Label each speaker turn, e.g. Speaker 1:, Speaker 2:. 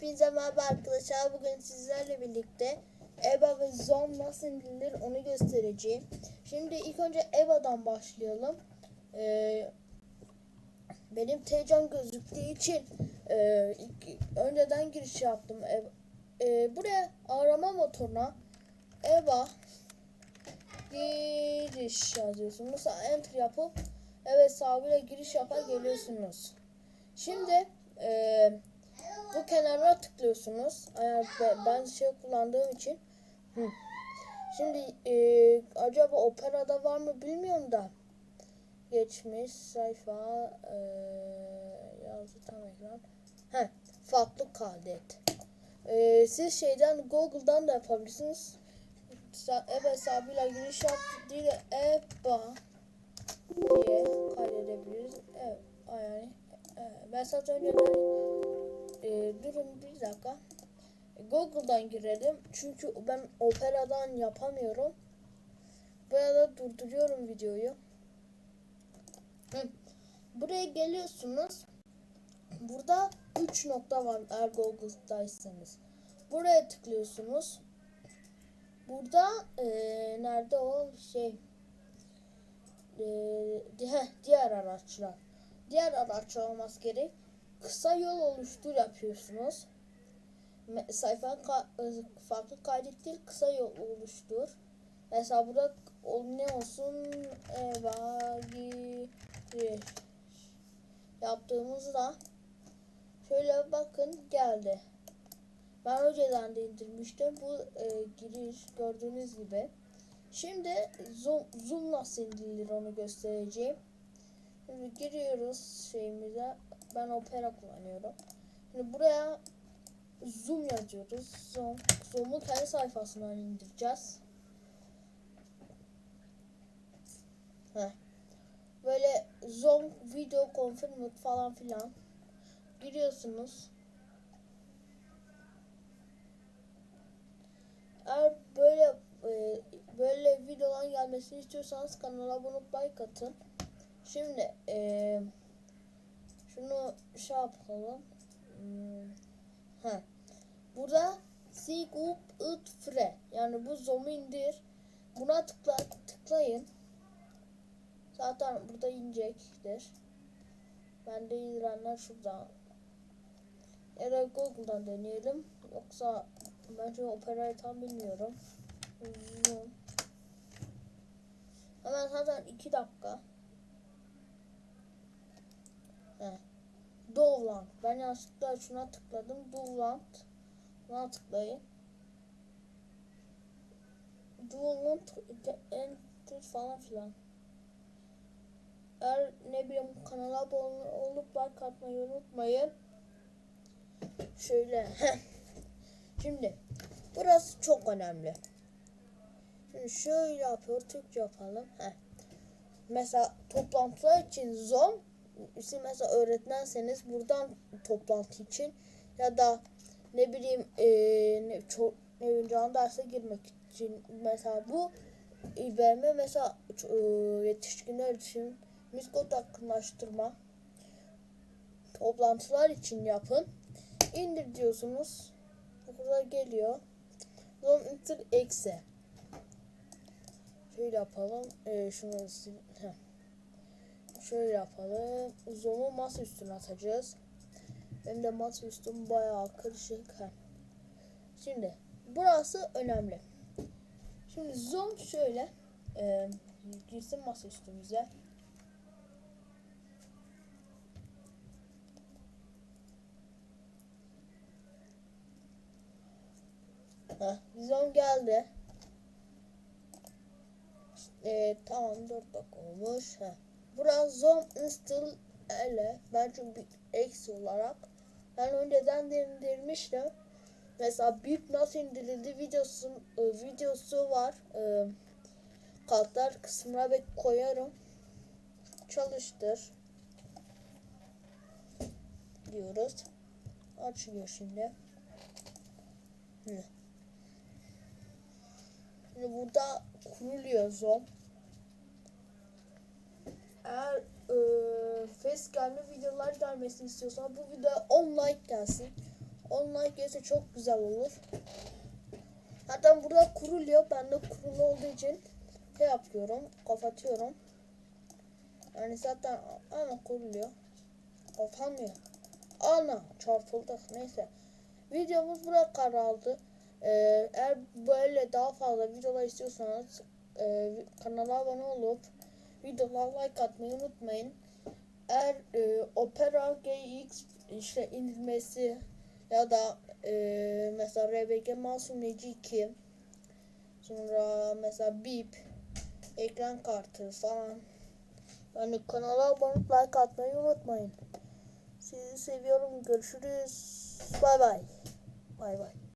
Speaker 1: Hepinize merhaba arkadaşlar. Bugün sizlerle birlikte EVA ve ZOM nasıl indirilir onu göstereceğim. Şimdi ilk önce EVA'dan başlayalım. Ee, benim TC'm gözüktüğü için e, ilk- önceden giriş yaptım. E, e, buraya arama motoruna EVA giriş yazıyorsunuz. Mesela enter yapıp evet sahibiyle giriş yapar geliyorsunuz. Şimdi e, bu kenara tıklıyorsunuz. Ben şey kullandığım için. Şimdi e, acaba Opera'da var mı bilmiyorum da. Geçmiş sayfa e, yazdı tam ekran. Heh, farklı kaydet. E, siz şeyden Google'dan da yapabilirsiniz. EBA hesabıyla giriş yaptı diye EBA diye kaydedebiliriz. Evet, yani evet. ben zaten önceden e, durun bir dakika. Google'dan girelim. Çünkü ben Opera'dan yapamıyorum. Burada durduruyorum videoyu. Hı. Buraya geliyorsunuz. Burada 3 nokta var eğer Google'daysanız. Buraya tıklıyorsunuz. Burada e, nerede o şey e, di- diğer araçlar. Diğer araçlar olması gerek kısa yol oluştur yapıyorsunuz. Me- Sayfa ka- e, farklı kaydet değil kısa yol oluştur. Mesela burada ne olsun eva giriş yaptığımızda şöyle bakın geldi. Ben önceden de indirmiştim. Bu e, giriş gördüğünüz gibi. Şimdi zoom, zoom nasıl indirilir onu göstereceğim. Şimdi giriyoruz şeyimize. Ben Opera kullanıyorum. Şimdi buraya zoom yazıyoruz. Zoom. Zoom'u kendi sayfasından indireceğiz. Heh. Böyle zoom video confirmed falan filan giriyorsunuz. Eğer böyle e, böyle videoların gelmesini istiyorsanız kanala abone olup like. Şimdi e, şunu şey yapalım. Hmm, heh. Burada Seek up it free. Yani bu zoom'u indir. Buna tıkla, tıklayın. Zaten burada inecektir. Ben de indirenler şurada. Ya da Google'dan deneyelim. Yoksa bence operayı tam bilmiyorum. Zoom. Hemen zaten 2 dakika. He. Dovland. Ben yanlışlıkla şuna tıkladım. Dovland. Buna tıklayın. Dovland enter falan filan. Eğer ne bileyim kanala abone olup like atmayı unutmayın. Şöyle. Şimdi burası çok önemli. Şimdi şöyle yapıyor. Türkçe yapalım. Heh. Mesela toplantılar için Zoom siz mesela öğretmenseniz buradan toplantı için ya da ne bileyim eee ne, çok, ne bileyim canlı derse girmek için mesela bu İBM mesela eee, yetişkinler için miskot yakınlaştırma toplantılar için yapın. İndir diyorsunuz. Burada geliyor. Zoom Inter eksi. Şöyle yapalım. Ee, şunu sil. Şöyle yapalım. Zoom'u masa üstüne atacağız. Benim de masa üstüm bayağı karışık. Heh. Şimdi burası önemli. Şimdi zoom şöyle e, girsin masa üstümüze. Heh, zoom geldi. E, tamam 4 dakika olmuş. Heh. Burası zoom install ele. Ben çünkü eksi olarak ben önceden de indirmiştim. Mesela büyük nasıl indirildi videosu e, videosu var. E, kartlar kısmına bir koyarım. Çalıştır diyoruz. Açılıyor şimdi. Hı. Şimdi burada kuruluyor zom. Eğer e, facecam'li videolar gelmesini istiyorsan bu videoya 10 like gelsin. 10 like gelirse çok güzel olur. Zaten burada kuruluyor. Ben de kurulu olduğu için şey yapıyorum. Kapatıyorum. Yani zaten ana kuruluyor. Kapanmıyor. Ana çarpıldık. Neyse. Videomuz buraya karardı. Ee, eğer böyle daha fazla videolar istiyorsanız e, kanala abone olup videolara like atmayı unutmayın. Eğer e, Opera GX işte indirmesi ya da e, mesela RBG Masum Neci 2 sonra mesela BIP ekran kartı falan yani kanala abone like atmayı unutmayın. Sizi seviyorum. Görüşürüz. Bay bay. Bay bay.